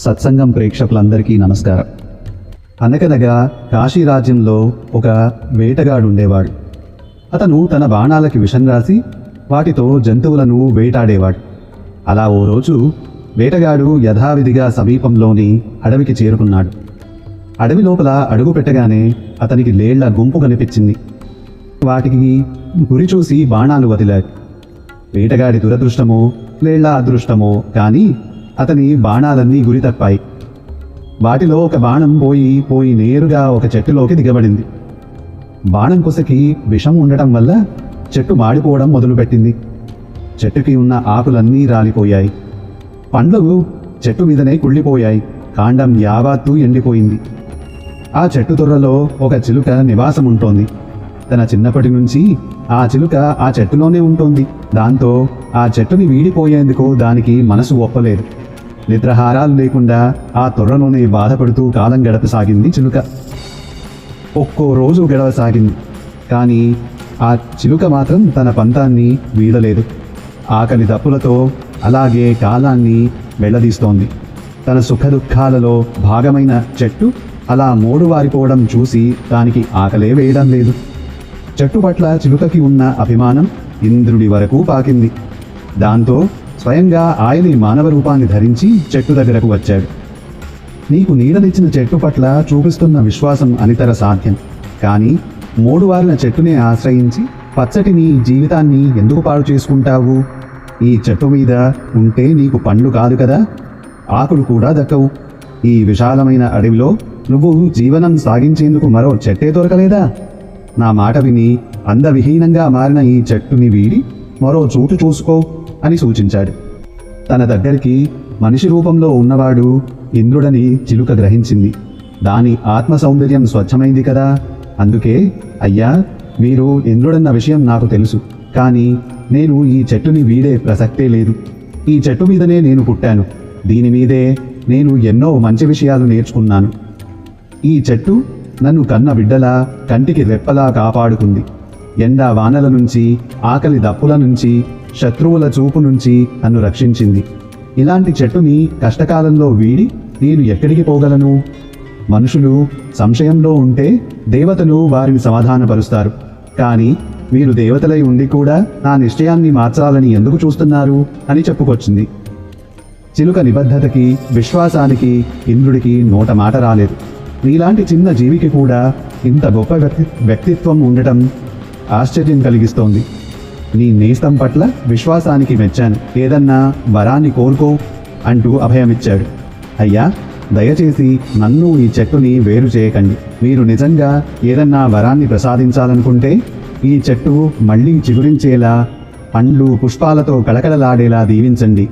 సత్సంగం ప్రేక్షకులందరికీ నమస్కారం. అనగనగా కాశీ రాజ్యంలో ఒక వేటగాడు ఉండేవాడు అతను తన బాణాలకి విషం రాసి వాటితో జంతువులను వేటాడేవాడు. అలా ఓ రోజు వేటగాడు యథావిధిగా సమీపంలోని అడవికి చేరుకున్నాడు. అడవి లోపల అడుగు పెట్టగానే అతనికి లేళ్ళ గుంపు కనిపించింది. వాటికి గురి చూసి బాణాలు వదిలాడు వేటగాడి దురదృష్టమో లేళ్ళ అదృష్టమో కానీ అతని బాణాలన్నీ గురి తప్పాయి వాటిలో ఒక బాణం పోయి పోయి నేరుగా ఒక చెట్టులోకి దిగబడింది. బాణం కొసకి విషం ఉండటం వల్ల చెట్టు మాడిపోవడం మొదలుపెట్టింది. చెట్టుకి ఉన్న ఆకులన్నీ రాలిపోయాయి. పండ్లు చెట్టు మీదనే కుళ్ళిపోయాయి. కాండం యావాత్తు ఎండిపోయింది. ఆ చెట్టు తొర్రలో ఒక చిలుక నివాసం ఉంటోంది తన చిన్నప్పటి నుంచి ఆ చిలుక ఆ చెట్టులోనే ఉంటుంది. దాంతో ఆ చెట్టుని వీడిపోయేందుకు దానికి మనసు ఒప్పలేదు. నిద్రహారాలు లేకుండా ఆ తొర్రలోనే బాధపడుతూ కాలం గడపసాగింది చిలుక. ఒక్కో రోజు గడవసాగింది. కానీ ఆ చిలుక మాత్రం తన పంతాన్ని వీడలేదు. ఆకలి దప్పులతో అలాగే కాలాన్ని వెళ్ళదీస్తోంది తన సుఖదుఖాలలో భాగమైన చెట్టు అలా మోడువారిపోవడం చూసి దానికి ఆకలే వేయడం లేదు. చెట్టు పట్ల చిలుకకి ఉన్న అభిమానం ఇంద్రుడి వరకు పాకింది. దాంతో స్వయంగా ఆయనే మానవ రూపాన్ని ధరించి చెట్టు దగ్గరకు వచ్చాడు. నీకు నీడనిచ్చిన చెట్టు పట్ల చూపిస్తున్న విశ్వాసం అనితర సాధ్యం. కానీ మూడు వారిన చెట్టునే ఆశ్రయించి పచ్చటి నీ జీవితాన్ని ఎందుకు పాడు చేసుకుంటావు? ఈ చెట్టు మీద ఉంటే నీకు పండ్లు కాదు కదా? ఆకులు కూడా దక్కవు. ఈ విశాలమైన అడవిలో నువ్వు జీవనం సాగించేందుకు మరో చెట్టే దొరకలేదా? నా మాట విని అందవిహీనంగా మారిన ఈ చెట్టుని వీడి మరో చోటు చూసుకో. అని సూచించాడు. తన దగ్గరికి మనిషి రూపంలో ఉన్నవాడు ఇంద్రుడని చిలుక గ్రహించింది. దాని ఆత్మ సౌందర్యం స్వచ్ఛమైంది కదా. అందుకే అయ్యా మీరు ఇంద్రుడన్న విషయం నాకు తెలుసు. కానీ నేను ఈ చెట్టుని వీడే ప్రసక్తే లేదు. ఈ చెట్టు మీదనే నేను పుట్టాను. దీని మీదే నేను ఎన్నో మంచి విషయాలు నేర్చుకున్నాను. ఈ చెట్టు నన్ను కన్న బిడ్డలా కంటికి రెప్పలా కాపాడుకుంది. ఎండా వానల నుంచి ఆకలి దప్పుల నుంచి శత్రువుల చూపు నుంచి నన్ను రక్షించింది. ఇలాంటి చెట్టుని కష్టకాలంలో వీడి నేను ఎక్కడికి పోగలను? మనుషులు సంశయంలో ఉంటే దేవతలు వారిని సమాధానపరుస్తారు. కానీ మీరు దేవతలై ఉండి కూడా నా నిశ్చయాన్ని మార్చాలని ఎందుకు చూస్తున్నారు అని చెప్పుకొచ్చింది. చిలుక నిబద్ధతకి విశ్వాసానికి ఇంద్రుడికి నోట మాట రాలేదు. నీలాంటి చిన్న జీవికి కూడా ఇంత గొప్ప వ్యక్తి వ్యక్తిత్వం ఉండటం ఆశ్చర్యం కలిగిస్తోంది. నీ నేస్తం పట్ల విశ్వాసానికి మెచ్చాను. ఏదన్నా వరాన్ని కోరుకో అంటూ అభయమిచ్చాడు. అయ్యా దయచేసి నన్ను ఈ చెట్టుని వేరు చేయకండి. మీరు నిజంగా ఏదన్నా వరాన్ని ప్రసాదించాలనుకుంటే ఈ చెట్టు మళ్ళీ చిగురించేలా పండ్లు పుష్పాలతో కళకళలాడేలా దీవించండి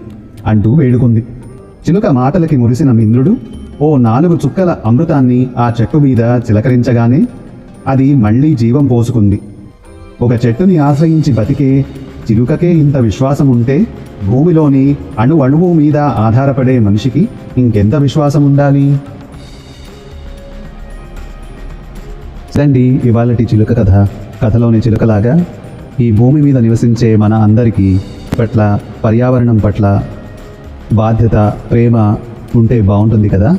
అంటూ వేడుకుంది. చిలుక మాటలకి మురిసిన ఇంద్రుడు ఓ నాలుగు చుక్కల అమృతాన్ని ఆ చెట్టు మీద చిలకరించగానే అది మళ్ళీ జీవం పోసుకుంది. ఒక చెట్టుని ఆశ్రయించి బతికే చిలుకకే ఇంత విశ్వాసం ఉంటే భూమిలోని అణు అణువు మీద ఆధారపడే మనిషికి ఇంకెంత విశ్వాసం ఉండాలి రండి ఇవాళటి చిలుక కథ కథలోని చిలుకలాగా ఈ భూమి మీద నివసించే మన అందరికీ పట్ల పర్యావరణం పట్ల బాధ్యత ప్రేమ ఉంటే బాగుంటుంది కదా?